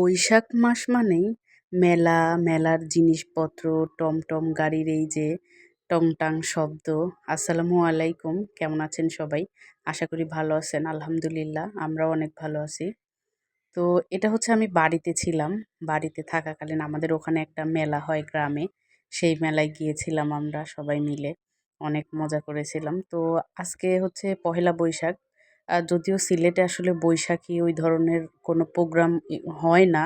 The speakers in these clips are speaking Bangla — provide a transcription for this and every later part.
বৈশাখ মাস মানেই মেলা, মেলার জিনিসপত্র, টমটম গাড়ির এই যে টংটাং শব্দ। আসসালামু আলাইকুম, কেমন আছেন সবাই? আশা করি ভালো আছেন, আলহামদুলিল্লাহ, আমরাও অনেক ভালো আছি। তো এটা হচ্ছে আমি বাড়িতে ছিলাম, বাড়িতে থাকাকালীন আমাদের ওখানে একটা মেলা হয় গ্রামে, সেই মেলায় গিয়েছিলাম আমরা সবাই মিলে, অনেক মজা করেছিলাম। তো আজকে হচ্ছে পহেলা বৈশাখ যদিও সিলেটে আসলে বৈশাখী ওই ধরনের কোনো প্রোগ্রাম হয় না।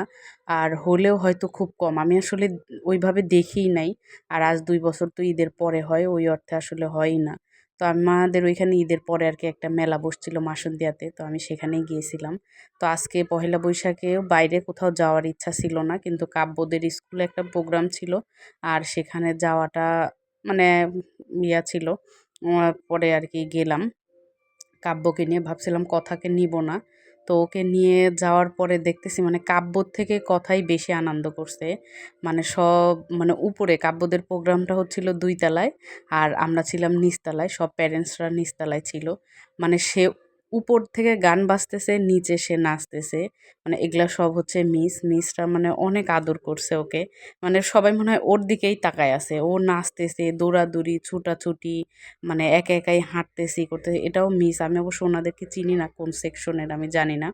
আর হলেও হয়তো খুব কম। আমি আসলে ওইভাবে দেখিই নাই। আর আজ দুই বছর তো ঈদের পরে হয়, ওই অর্থে আসলে হয়ই না। তো আমাদের ওইখানে ঈদের পরে আর কি একটা মেলা বসছিল মাসুন্দিয়াতে, তো আমি সেখানেই গিয়েছিলাম। তো আজকে পহেলা বৈশাখেও বাইরে কোথাও যাওয়ার ইচ্ছা ছিল না, কিন্তু কাব্যদের স্কুলে একটা প্রোগ্রাম ছিল। আর সেখানে যাওয়াটা মানে ইয়া ছিল। পরে আর কি গেলাম। কাব্যকে নিয়ে ভাবছিলাম কথাকে নিব না। তো ওকে নিয়ে যাওয়ার পরে দেখতেছি মানে কাব্যর থেকে কথাই বেশি আনন্দ করছে। মানে সব মানে উপরে কাব্যদের প্রোগ্রামটা হচ্ছিল দুই তলায় আর আমরা ছিলাম নিচতলায়, সব প্যারেন্টসরা নিচতলায় ছিল। মানে সে উপর থেকে গান বাজতেছে, নিচে সে নাচতেছে। মানে এগুলা সব হচ্ছে মিস, মিসরা মানে অনেক আদর করছে ওকে। মানে সবাই মনে হয় ওর দিকেই তাকায় আছে। ও নাচতেছে, দৌড়াদৌড়ি, ছুটাছুটি মানে একা একাই হাঁটতেছি করতে এটাও মিস। আমি অবশ্য ওনাদেরকে চিনি না কোন সেকশনের, আমি জানি না।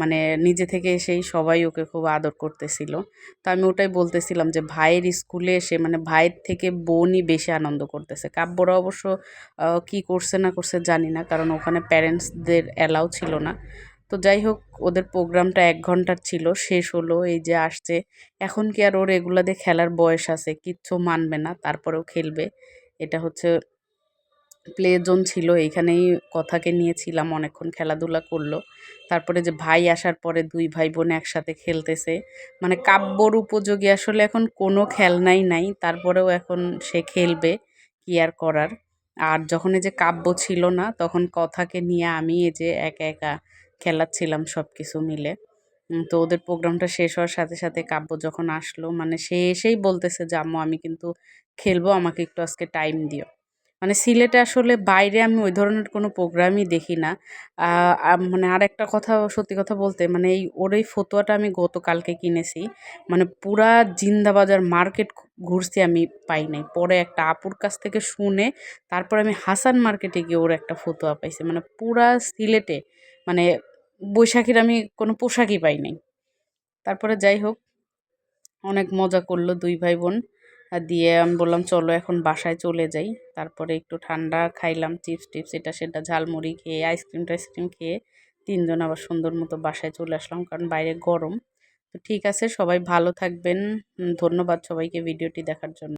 মানে নিজে থেকে এসেই সবাই ওকে খুব আদর করতেছিল। তো আমি ওটাই বলতেছিলাম যে, ভাইয়ের স্কুলে এসে মানে ভাইয়ের থেকে বোনই বেশি আনন্দ করতেছে। কাব্যরা অবশ্য কি করছে না করছে জানি না, কারণ ওখানে প্যারেন্টসদের অ্যালাউ ছিল না। তো যাই হোক, ওদের প্রোগ্রামটা এক ঘণ্টার ছিল, শেষ হলো, এই যে আসছে। এখন কি আর ওর এগুলাতে খেলার বয়স আছে, কিচ্ছু মানবে না, তারপরেও খেলবে। এটা হচ্ছে প্লে জোন ছিল, এইখানেই কথাকে নিয়েছিলাম, অনেকক্ষণ খেলাধুলা করল। তারপরে যে ভাই আসার পরে দুই ভাই বোন একসাথে খেলতেছে। মানে কাব্যর উপযোগী আসলে এখন কোনো খেলনাই নাই, তারপরেও এখন সে খেলবে, কি আর করার? আর যখন এই যে কাব্য ছিল না, তখন কথাকে নিয়ে আমি এই যে একা একা খেলাচ্ছিলাম সব কিছু মিলে তো ওদের প্রোগ্রামটা শেষ হওয়ার সাথে সাথে কাব্য যখন আসলো মানে সে এসেই বলতেছে যে আমি কিন্তু খেলব, আমাকে একটু আজকে টাইম দিও। মানে সিলেটে আসলে বাইরে আমি ওই ধরনের কোনো প্রোগ্রামই দেখি না। মানে আর একটা কথা সত্যি কথা বলতে মানে এই ওর এই ফতুয়াটা আমি গতকালকে কিনেছি। মানে পুরা জিন্দাবাজার মার্কেট ঘুরছি আমি পাই নাই। পরে একটা আপুর কাছ থেকে শুনে তারপর আমি হাসান মার্কেটে গিয়ে ওর একটা ফতুয়া পাইছি। মানে পুরা সিলেটে মানে বৈশাখীর আমি কোনো পোশাকই পাই নাই। তারপরে যাই হোক, অনেক মজা করল দুই ভাই বোন। দিয়ে আমি বললাম, চলো এখন বাসায় চলে যাই। তারপরে একটু ঠান্ডা খাইলাম, চিপস টিপস, এটা সেটা, ঝালমুড়ি খেয়ে, আইসক্রিম টাইসক্রিম খেয়ে তিনজন আবার সুন্দর মতো বাসায় চলে আসলাম, কারণ বাইরে গরম। তো ঠিক আছে, সবাই ভালো থাকবেন। ধন্যবাদ সবাইকে ভিডিওটি দেখার জন্য।